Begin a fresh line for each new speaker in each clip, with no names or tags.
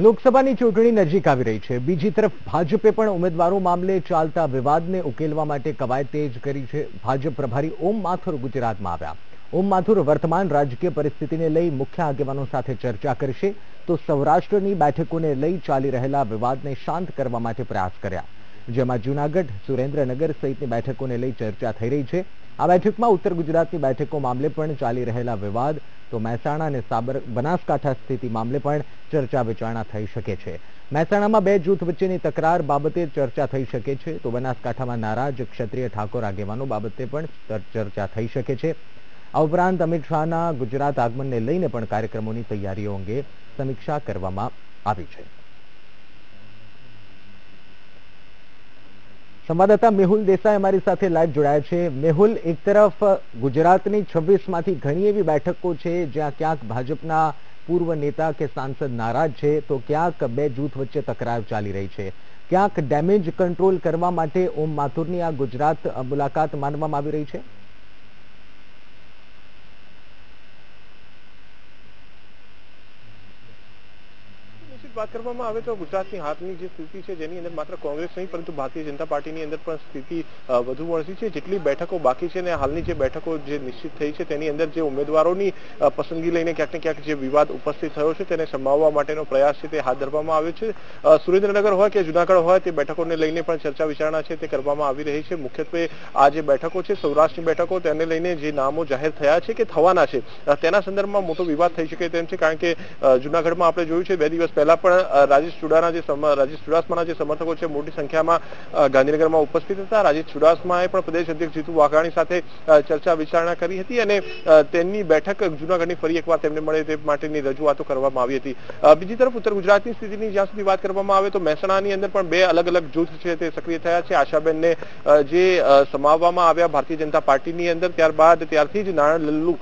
લોકસભાની ચૂંટણી નજીક આવી રહી છે. બીજી તરફ ભાજપે પણ ઉમેદવારો મામલે ચાલતા વિવાદને ઉકેલવા માટે કવાયત તેજ કરી છે. ભાજપ પ્રભારી ઓમ માથુર ગુજરાતમાં આવ્યા. ઓમ માથુર વર્તમાન રાજકીય પરિસ્થિતિને લઈ મુખ્ય આગેવાનો સાથે ચર્ચા કરશે તો સૌરાષ્ટ્રની બેઠકોને લઈ ચાલી રહેલા વિવાદને શાંત કરવા માટે પ્રયાસ કર્યા. જેમાં જૂનાગઢ, સુરેન્દ્રનગર સહિતની બેઠકોને લઈ ચર્ચા થઈ રહી છે. આ બેઠકમાં ઉત્તર ગુજરાતની બેઠકો મામલે પણ ચાલી રહેલા વિવાદ તો મહેસાણા અને સાબર, બનાસકાંઠા સ્થિતિ મામલે પણ ચર્ચા વિચારણા થઈ શકે છે. મહેસાણામાં બે જૂથ વચ્ચેની તકરાર બાબતે ચર્ચા થઈ શકે છે તો બનાસકાંઠામાં નારાજ ક્ષત્રિય ઠાકોર આગેવાનો બાબતે પણ ચર્ચા થઈ શકે છે. આ ઉપરાંત અમિત શાહના ગુજરાત આગમનને લઈને પણ કાર્યક્રમોની તૈયારીઓ અંગે સમીક્ષા કરવામાં આવી છે. સંવાદદાતા મેહુલ દેસાઈ અમારી સાથે લાઈવ જોડાયા છે. મેહુલ, એક તરફ ગુજરાતની છવ્વીસમાંથી ઘણી એવી બેઠકો છે જ્યાં ક્યાંક ભાજપના પૂર્વ નેતા કે સાંસદ નારાજ છે, તો ક્યાંક બે જૂથ વચ્ચે તકરાર ચાલી રહી છે. ક્યાંક ડેમેજ કંટ્રોલ કરવા માટે ઓમ માથુરની આ ગુજરાત મુલાકાત માનવામાં આવી રહી છે?
વાત કરવામાં આવે તો ગુજરાતની હાથની જે સ્થિતિ છે જેની અંદર માત્ર કોંગ્રેસ નહીં, પરંતુ ભારતીય જનતા પાર્ટીની અંદર પણ સ્થિતિ વધુ વણસી છે. જેટલી બેઠકો બાકી છે અને હાલની જે બેઠકો જે નિશ્ચિત થઈ છે તેની અંદર જે ઉમેદવારોની પસંદગી લઈને ક્યાંક ને ક્યાંક જે વિવાદ ઉપસ્થિત થયો છે તેને સમાવવા માટેનો પ્રયાસ છે તે હાથ ધરવામાં આવ્યો છે. સુરેન્દ્રનગર હોય કે જુનાગઢ હોય તે બેઠકોને લઈને પણ ચર્ચા વિચારણા છે તે કરવામાં આવી રહી છે. મુખ્યત્વે આ જે બેઠકો છે, સૌરાષ્ટ્રની બેઠકો, તેને લઈને જે નામો જાહેર થયા છે કે થવાના છે. તેના સંદર્ભમાં મોટો વિવાદ થઈ શકે તેમ છે કારણ કે જુનાગઢમાં આપણે જોયું છે બે દિવસ પહેલા પણ રાજેશ ચુડાના જે રાજેશ ચુડાસમાના જે સમર્થકો છે, મોટી સંખ્યામાં ગાંધીનગરમાં ઉપસ્થિત હતા. રાજેશ ચુડાસમાએ પણ પ્રદેશ અધ્યક્ષ જીતુ વાઘાણી સાથે ચર્ચા વિચારણા કરી હતી અને તેમની બેઠક જુનાગઢની ફરી એકવાર તેમને મળે તે માટેની રજૂઆતો કરવામાં આવી હતી. બીજી તરફ ઉત્તર ગુજરાતની સ્થિતિની જ્યાં સુધી વાત કરવામાં આવે તો મહેસાણાની અંદર પણ બે અલગ અલગ જૂથ છે તે સક્રિય થયા છે. આશાબેનને જે સમાવવામાં આવ્યા ભારતીય જનતા પાર્ટીની અંદર, ત્યારબાદ ત્યારથી જ નારાયણ લલ્લુ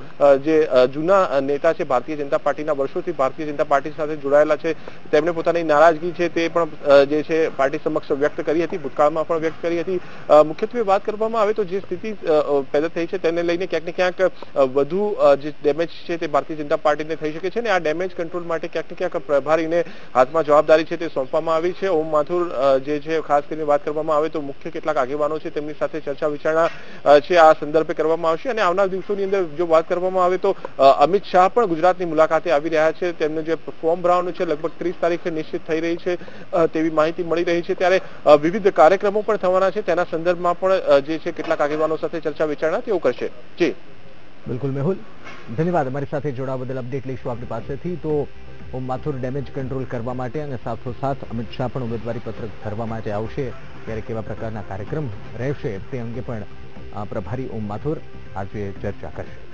જે જૂના નેતા છે, ભારતીય જનતા પાર્ટીના વર્ષોથી ભારતીય જનતા પાર્ટી સાથે જોડાયેલા છે. તેમણે પોતાની નારાજગી છે તે પણ જે છે, પાર્ટી સમક્ષ વ્યક્ત કરી હતી, ભૂતકાળમાં પણ વ્યક્ત કરી હતી. મુખ્યત્વે વાત કરવામાં આવે તો જે સ્થિતિ પેદા થઈ છે તેને લઈને ક્યાંક ને ક્યાંક વધુ જે ડેમેજ છે તે ભારતીય જનતા પાર્ટીને થઈ શકે છે અને આ ડેમેજ કંટ્રોલ માટે ક્યાંક ને ક્યાંક પ્રભારીને હાથમાં જવાબદારી છે તે સોંપવામાં આવી છે. ઓમ માથુર જે છે ખાસ કરીને વાત કરવામાં આવે તો મુખ્ય કેટલાક આગેવાનો છે તેમની સાથે ચર્ચા વિચારણા છે આ સંદર્ભે કરવામાં આવશે અને આવનાર દિવસોની અંદર જો વાત કરવામાં આવે તો અમિત શાહ પણ ગુજરાતની મુલાકાતે આવી રહ્યા છે. તેમનું જે ફોર્મ ભરાવાનું છે લગભગ ત્રીસ તારીખે નિશ્ચિત થઈ રહી છે તેવી માહિતી મળી રહી છે. ત્યારે વિવિધ કાર્યક્રમો પણ થવાના છે. તેના સંદર્ભમાં પણ જે છે કેટલાક આગેવાનો સાથે ચર્ચા વિચારણા તેઓ કરશે. જી.
બિલકુલ, મેહુલ. ધન્યવાદ. અમારી સાથે જોડાવા બદલ અપડેટ લઈશું આપણી પાસેથી. તો માથુર ડેમેજ કંટ્રોલ કરવા માટે અને સાથોસાથ અમિત શાહ પણ ઉમેદવારી પત્રક ભરવા માટે આવશે. ત્યારે કેવા પ્રકારના કાર્યક્રમ રહેશે, તે અંગે પણ પ્રભારી ઓમ માથુર આજે ચર્ચા કરશે.